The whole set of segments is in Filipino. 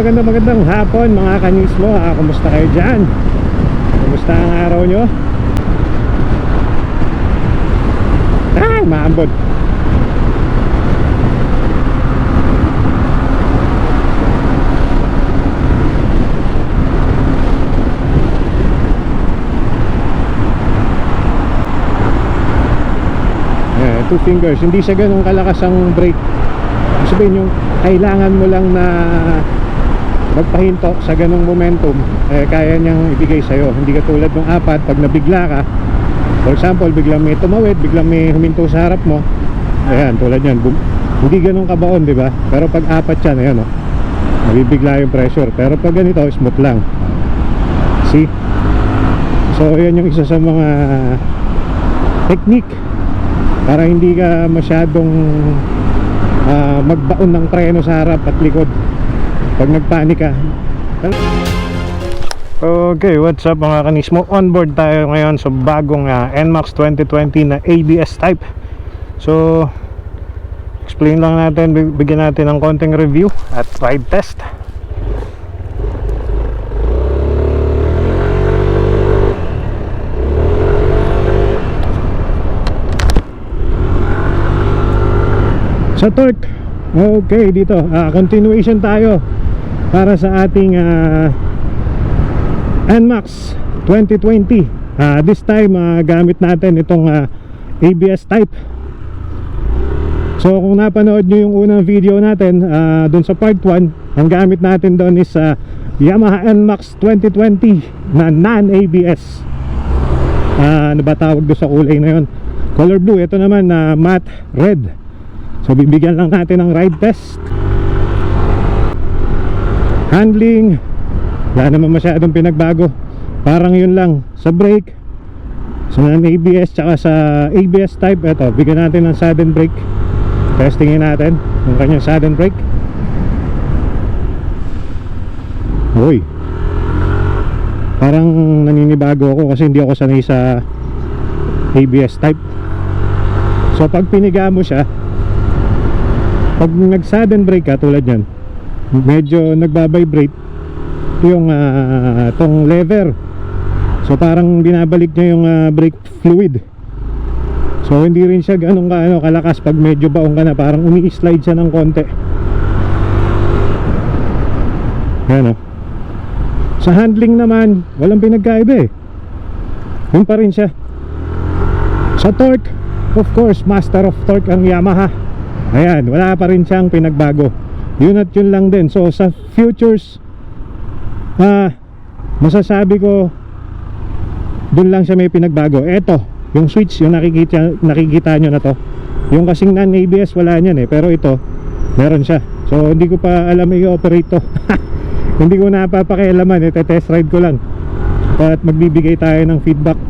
magandang magandang hapon mga kanismo ah, Kumusta kayo dyan? Kumusta ang araw nyo? Ay, maambod Eh, two fingers, hindi siya ganun kalakas ang brake Sabihin yung kailangan mo lang na magpahinto sa ganung momentum eh, kaya niyang ibigay sa'yo. Hindi ka tulad ng apat pag nabigla ka for example biglang may tumawid biglang may huminto sa harap mo ayan tulad yan hindi ganun kabaon di ba? Pero pag apat yan ayan o nabibigla yung pressure. Pero pag ganito smooth lang. See? So yan yung isa sa mga technique para hindi ka masyadong ah, magbaon ng preno sa harap at likod pag nagpanik ka. Okay, what's up mga kanismo? On board tayo ngayon sa bagong ah, NMAX 2020 na ABS type. So, explain lang natin, big- bigyan natin ng konting review at ride test. Sa torque. Okay, dito. Ah, Continuation tayo Para sa ating ah, NMAX 2020 Ah, This time ah, gamit natin itong ah, ABS type. So kung napanood nyo yung unang video natin ah, Dun sa part 1 Ang gamit natin doon is ah, Yamaha NMAX 2020 Na non-ABS Ah, Ano ba tawag doon sa kulay na yun? Color blue, ito naman na matte red. So bibigyan lang natin ng ride test Handling. Wala naman masyadong pinagbago. Parang yun lang Sa brake Sa non-ABS tsaka sa ABS type Ito, bigyan natin ng sudden brake Testingin natin Yung kanyang sudden brake Uy. Parang naninibago ako kasi hindi ako sanay sa ABS type. So pag piniga mo siya pag nag sudden brake ka tulad yan medyo nagbabibrate yung ah, tong lever. So parang binabalik niya yung ah, brake fluid. So hindi rin siya ganun ka, ano, kalakas pag medyo baong ka na. Parang umi-slide siya ng konti. Yan o sa handling naman walang pinagkaiba eh. Yun pa rin siya. Sa torque of course master of torque ang Yamaha. Ayan, wala pa rin siyang pinagbago. Yun at yun lang din. So sa futures ah masasabi ko doon lang siya may pinagbago. Eto, yung switch, yung nakikita nakikita nyo na to. Yung kasing non-ABS wala niyan eh, pero ito meron siya. So hindi ko pa alam i-operate to. hindi ko na papakialaman, ito test ride ko lang. At magbibigay tayo ng feedback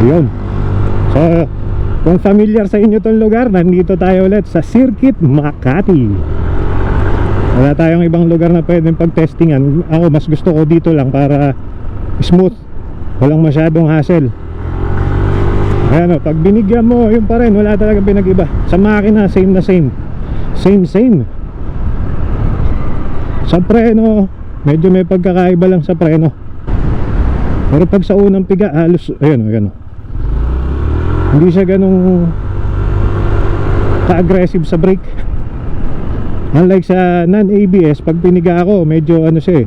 Yun. So, kung familiar sa inyo tong lugar, nandito tayo ulit sa Circuit Makati. Wala tayong ibang lugar na pwedeng pag-testingan. Ako, mas gusto ko dito lang para smooth. Walang masyadong hassle. Ayan o, pag binigyan mo, yun pa rin, wala talagang pinag-iba. Sa makina, same na same. Same, same. Sa preno, medyo may pagkakaiba lang sa preno. Pero pag sa unang piga, halos, ayun o, ayun o. Hindi siya ganong ka-aggressive sa brake. Unlike sa non-ABS, pag piniga ako, medyo ano siya eh,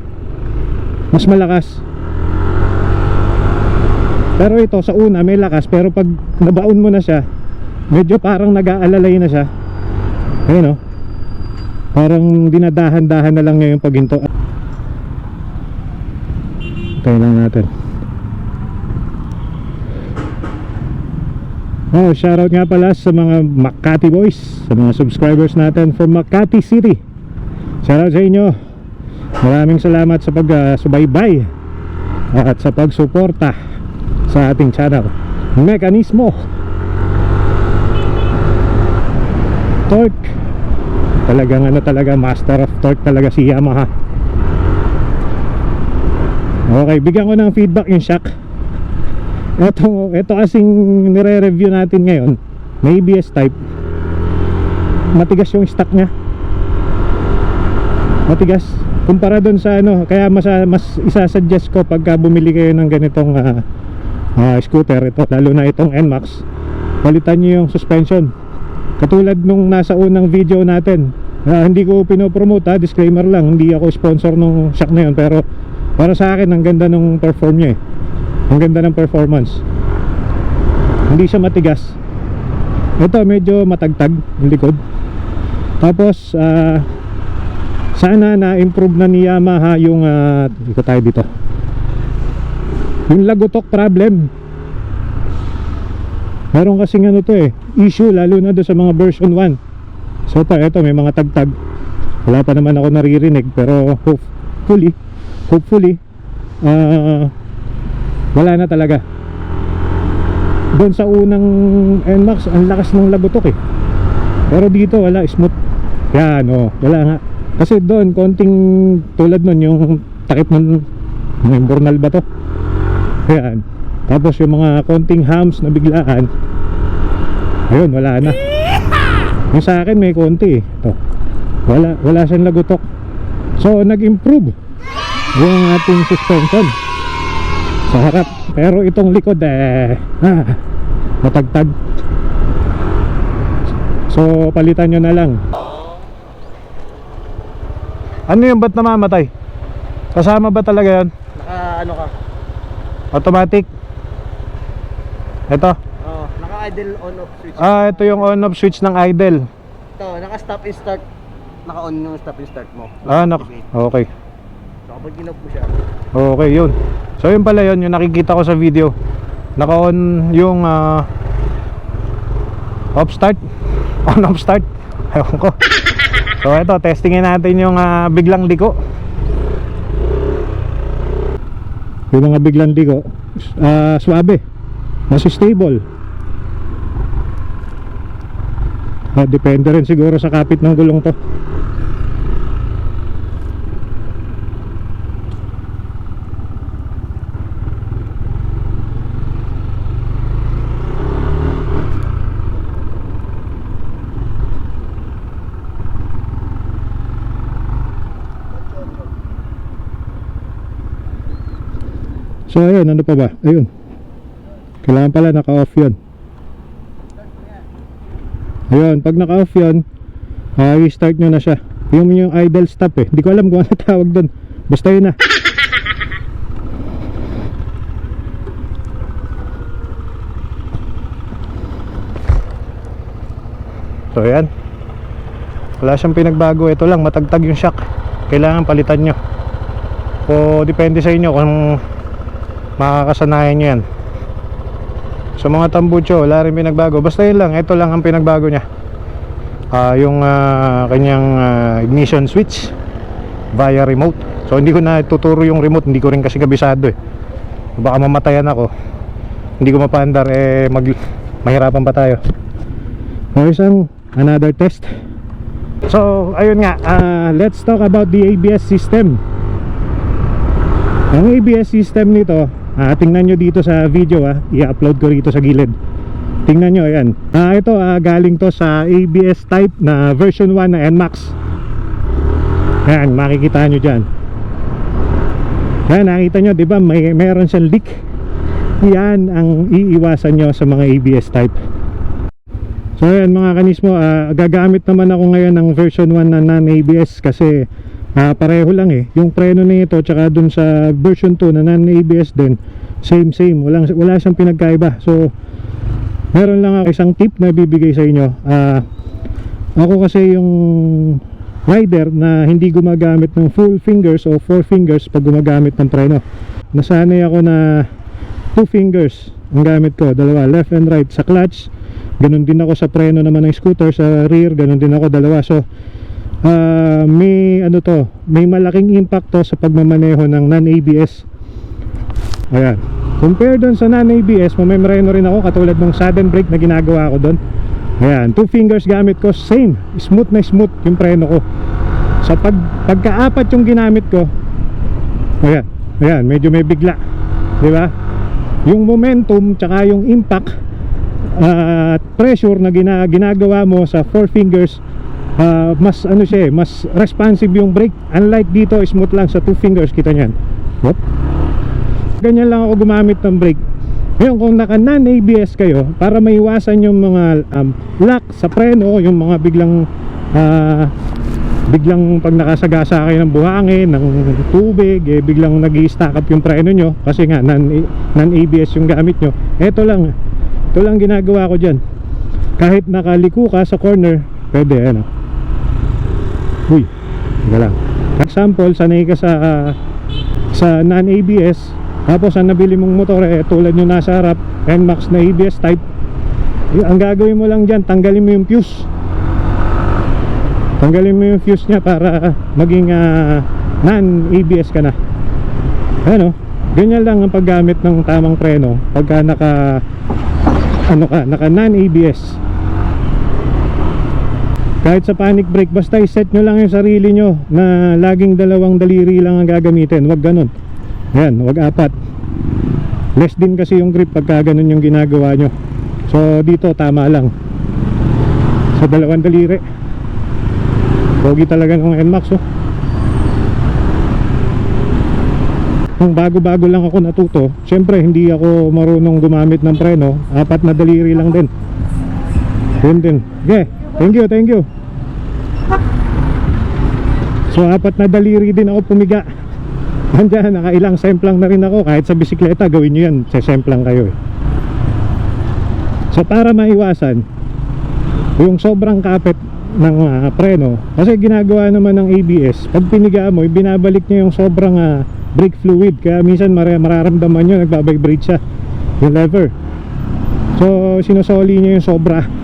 mas malakas. Pero ito, sa una may lakas, pero pag nabaon mo na siya, medyo parang nag-aalalay na siya. Ayun o. Parang dinadahan-dahan na lang niya yung paghinto. Tayo lang natin. Oh, shoutout nga pala sa mga Makati boys, sa mga subscribers natin from Makati City. Shoutout sa inyo. Maraming salamat sa pag-subaybay at sa pagsuporta sa ating channel. Mekanismo. Torque. Talagang ano talaga, master of torque talaga si Yamaha. Okay, bigyan ko ng feedback yung shock. Ito, ito kasing nire-review natin ngayon na ABS type. Matigas yung stock niya. Matigas. Kumpara doon sa ano kaya mas, mas isasuggest ko pagka bumili kayo ng ganitong ah, ah, scooter ito lalo na itong NMAX. Palitan nyo yung suspension. Katulad nung nasa unang video natin ah, hindi ko pinopromote ha disclaimer lang hindi ako sponsor nung shock na yun pero para sa akin ang ganda nung perform niya eh ang ganda ng performance. Hindi siya matigas. Ito medyo matagtag yung likod. Tapos ah sana na-improve na ni Yamaha yung uh, ito tayo dito. Yung lagutok problem. Meron kasing ano to eh issue lalo na doon sa mga version 1 so ito, ito may mga tagtag. Wala pa naman ako naririnig pero hopefully hopefully ah wala na talaga. Doon sa unang NMAX ang lakas ng lagutok eh. Pero dito wala smooth. Yan oh wala nga. Kasi doon konting tulad nun yung takip ng ng imbornal ba to? Yan. Tapos yung mga konting hams na biglaan ayun wala na. Yung sa akin may konti eh. Ito. Wala, wala siyang lagutok so nag-improve yung ating suspension sa harap pero itong likod eh ah, matagtag so palitan nyo na lang ano yung ba't namamatay? kasama ba talaga yan? Naka ano ka? automatic ito Oh, naka idle on off switch. ah ito yung on off switch ng idle Ito, naka stop and start. Naka on yung stop and start mo. ah nak Activate. okay Kapag ginop mo siya, okay yun. So yun pala yun yung nakikita ko sa video. Naka on yung ah, off start on off start ewan ko. So ito testingin natin yung ah, biglang liko. Yung mga biglang liko. Ah, swabe mas stable. Ah, depende rin siguro sa kapit ng gulong to So ayun, ano pa ba? Ayun. Kailangan pala naka-off 'yon. Ayun, pag naka-off 'yon, ah i-start nyo na siya. Yung yung idle stop eh. Hindi ko alam kung ano tawag doon. Basta yun na. So ayan. Wala siyang pinagbago. Ito lang, matagtag yung shock. Kailangan palitan nyo. O depende sa inyo kung makakasanayan nyo yan. Sa mga tambucho wala rin pinagbago. Basta yun lang ito lang ang pinagbago niya. Ah, yung ah, kanyang ah, ignition switch via remote. So hindi ko na tuturo yung remote. Hindi ko rin kasi kabisado eh. Baka mamatayan ako. Hindi ko mapaandar eh mag, mahirapan pa tayo. Here's ang another test. So ayun nga ah, let's talk about the ABS system. Ang ABS system nito, ah, tingnan nyo dito sa video ah, i-upload ko rito sa gilid. Tingnan nyo, ayan. Ah, ito ah, galing to sa ABS type na version 1 na NMAX. Ayan, makikita nyo dyan. Ayan, nakita nyo, di ba, may, mayroon siyang leak. Yan ang iiwasan nyo sa mga ABS type. So ayan mga kanismo, ah, gagamit naman ako ngayon ng version 1 na non-ABS kasi Ah, pareho lang eh. Yung preno nito tsaka dun sa version 2 na non-ABS din, same same. Walang wala siyang pinagkaiba. So meron lang ako isang tip na bibigay sa inyo. Ah, ako kasi yung rider na hindi gumagamit ng full fingers o four fingers pag gumagamit ng preno. Nasanay ako na two fingers ang gamit ko, dalawa, left and right sa clutch. Ganun din ako sa preno naman ng scooter sa rear, ganun din ako dalawa. So ah, may ano to, may malaking impact to sa pagmamaneho ng non-ABS. Ayan. Compare doon sa non-ABS, mamemoreno rin ako katulad ng sudden brake na ginagawa ko doon. Ayan, two fingers gamit ko, same, smooth na smooth yung preno ko. Sa pag pagkaapat yung ginamit ko, ayan, ayan, medyo may bigla. 'Di ba? Yung momentum tsaka yung impact at pressure na gina, ginagawa mo sa four fingers ah, mas ano siya eh, mas responsive yung brake. Unlike dito, smooth lang sa two fingers, kita niyan. Whoop. Ganyan lang ako gumamit ng brake. Ngayon kung naka non-ABS kayo, para maiwasan yung mga um, lock sa preno, yung mga biglang ah, biglang pag nakasagasa kayo ng buhangin, ng tubig, eh, biglang nag stack up yung preno nyo kasi nga non- non-ABS yung gamit nyo. Ito lang, ito lang ginagawa ko dyan. Kahit nakaliko ka sa corner, pwede ano. Uy, teka lang. Example, sanay ka sa sa non-ABS tapos ang nabili mong motor eh tulad yung nasa harap NMAX na ABS type. Y- ang gagawin mo lang dyan tanggalin mo yung fuse. Tanggalin mo yung fuse nya para maging ah, non-ABS ka na. Ano? Ganyan lang ang paggamit ng tamang preno pagka naka ano ka naka non-ABS kahit sa panic brake basta iset nyo lang yung sarili nyo na laging dalawang daliri lang ang gagamitin. Wag ganun. Yan wag apat. Less din kasi yung grip pagka ganun yung ginagawa nyo. So dito tama lang. Sa dalawang daliri. Pogi talaga ng NMAX oh. Kung bago-bago lang ako natuto syempre hindi ako marunong gumamit ng preno. Apat na daliri lang din. Yun din. Okay thank you thank you. So apat na daliri din ako pumiga. Andyan, nakailang semplang na rin ako. Kahit sa bisikleta gawin nyo yan. Sesemplang kayo eh. so para maiwasan yung sobrang kapit ng ah, preno kasi ginagawa naman ng ABS pag piniga mo binabalik niya yung sobrang ah, brake fluid. Kaya minsan mara- mararamdaman nyo nagbabibrate siya. Yung lever so sinosoli niya yung sobra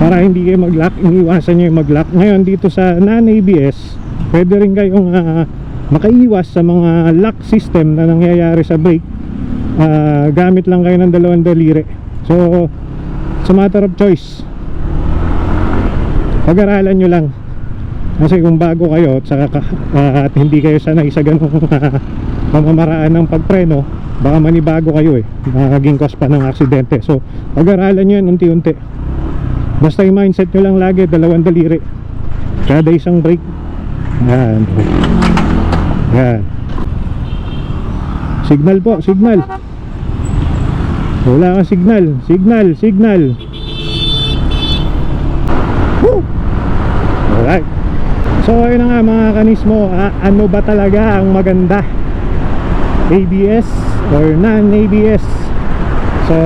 para hindi kayo mag-lock iniwasan nyo yung mag-lock. Ngayon dito sa non-ABS pwede rin kayong ah, makaiwas sa mga lock system na nangyayari sa brake. Ah, gamit lang kayo ng dalawang daliri. So sa matter of choice. Pag-aralan nyo lang. Kasi kung bago kayo at, saka, ka- ah, at hindi kayo sanay sa ganung ah, pamamaraan ng pagpreno baka manibago kayo eh. Magiging cause pa ng aksidente. So pag-aralan nyo yan unti-unti basta yung mindset nyo lang lagi dalawang daliri kada isang brake yan yan signal po signal wala kang signal signal signal Woo! Alright. So ayun nga mga kanismo, ano ba talaga ang maganda? ABS or non-ABS? So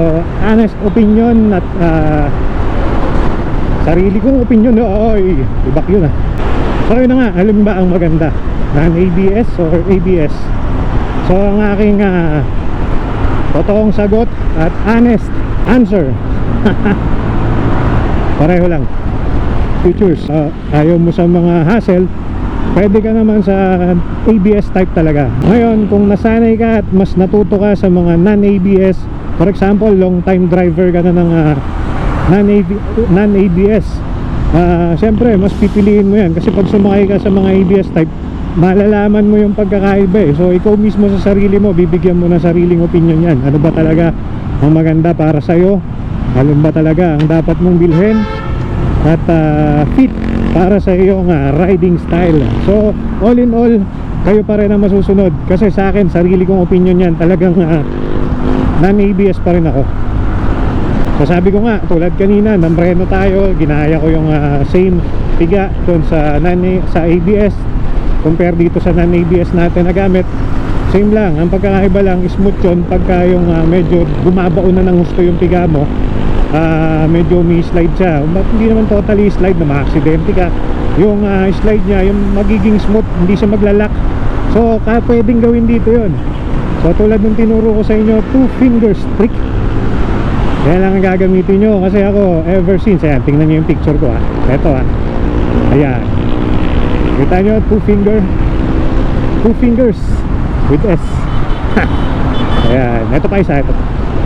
honest opinion at ah, sarili kong opinion, oy, ibak yun ah. So ayun na nga, alam ba ang maganda? Non-ABS or ABS? So ang aking ah, totoong sagot at honest answer pareho lang features uh, ayaw mo sa mga hassle pwede ka naman sa ABS type talaga ngayon kung nasanay ka at mas natuto ka sa mga non-ABS for example long time driver ka na ng uh, non-ABS uh, syempre mas pipiliin mo yan. Kasi pag sumakay ka sa mga ABS type malalaman mo yung pagkakaiba eh. So ikaw mismo sa sarili mo bibigyan mo ng sariling opinion yan. Ano ba talaga ang maganda para sa'yo? Ano ba talaga ang dapat mong bilhin? At ah, fit para sa iyong ah, riding style. So all in all kayo pa rin ang masusunod. Kasi sa akin sarili kong opinion yan. Talagang ah, non-ABS pa rin ako so sabi ko nga tulad kanina nambreno tayo ginaya ko yung ah, same piga doon sa, sa ABS compare dito sa non-ABS natin na gamit same lang. Ang pagkakaiba lang smooth yun pagka yung ah, medyo bumabaon na ng gusto yung piga mo. Ah, medyo may slide siya. But hindi naman totally slide na ma-aksidente ka. Yung ah, slide niya yung magiging smooth hindi siya maglalak. So ka pwedeng gawin dito yon so tulad ng tinuro ko sa inyo two fingers trick yan lang ang gagamitin nyo kasi ako ever since ayan tingnan nyo yung picture ko ha eto ha ayan kita nyo two finger two fingers with S ayan eto pa isa ito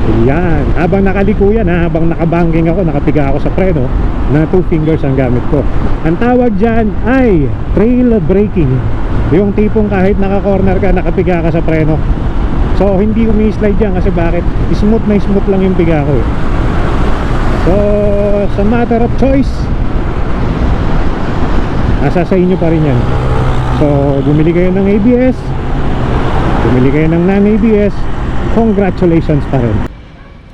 Ayan, habang nakaliko yan ha, habang nakabangking ako, nakapiga ako sa preno, na two fingers ang gamit ko. Ang tawag dyan ay trail braking. Yung tipong kahit naka-corner ka, nakapiga ka sa preno. So, hindi umi-slide yan kasi bakit? Smooth na smooth lang yung piga ko eh. So, sa matter of choice, nasa sa inyo pa rin yan so bumili kayo ng ABS bumili kayo ng non-ABS congratulations pa rin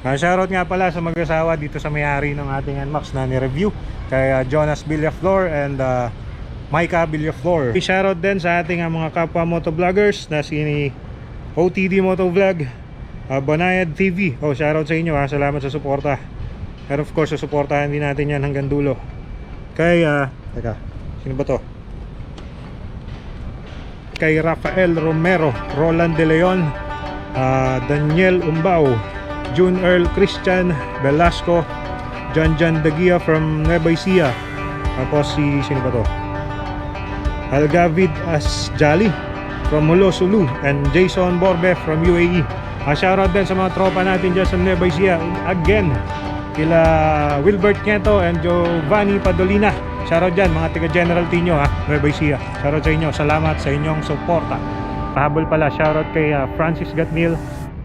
uh, shoutout nga pala sa mag-asawa dito sa may-ari ng ating NMAX na ni-review kay uh, Jonas Villaflor and uh, Micah Villaflor shoutout din sa ating mga kapwa motovloggers na si OTD Motovlog uh, Bonayad TV oh shoutout sa inyo ha salamat sa suporta. And of course susuportahan din natin yan hanggang dulo. Kay uh, teka sino ba to? Kay Rafael Romero Roland De Leon uh, Daniel Umbao June Earl Christian Velasco John John Dagia from Nueva Ecija. Tapos si sino ba to? Algavid Asjali from Hulo Sulu and Jason Borbe from UAE uh, shoutout din sa mga tropa natin dyan sa Nueva Ecija. Again kila Wilbert Nieto and Giovanni Padolina. Shoutout dyan mga taga General Tino ha? Nueva Ecija. Shoutout sa inyo. Salamat sa inyong suporta. Pahabol pala shoutout kay uh, Francis Gatnil.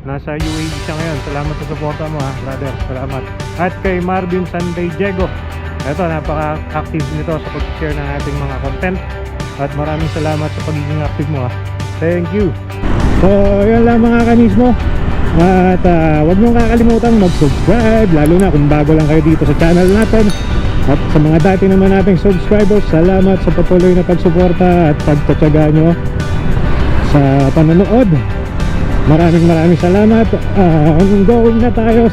Nasa UAE siya ngayon. Salamat sa suporta mo ha brother. Salamat. At kay Marvin Sunday Diego eto napaka-active nito sa pag-share ng ating mga content. At maraming salamat sa pagiging active mo ha thank you. So yan lang mga kanismo. At uh, huwag niyong kakalimutan mag-subscribe lalo na kung bago lang kayo dito sa channel natin. At sa mga dati naman nating subscribers salamat sa patuloy na pagsuporta at pagtatsaga nyo sa panonood. Maraming maraming salamat. Uh, going na tayo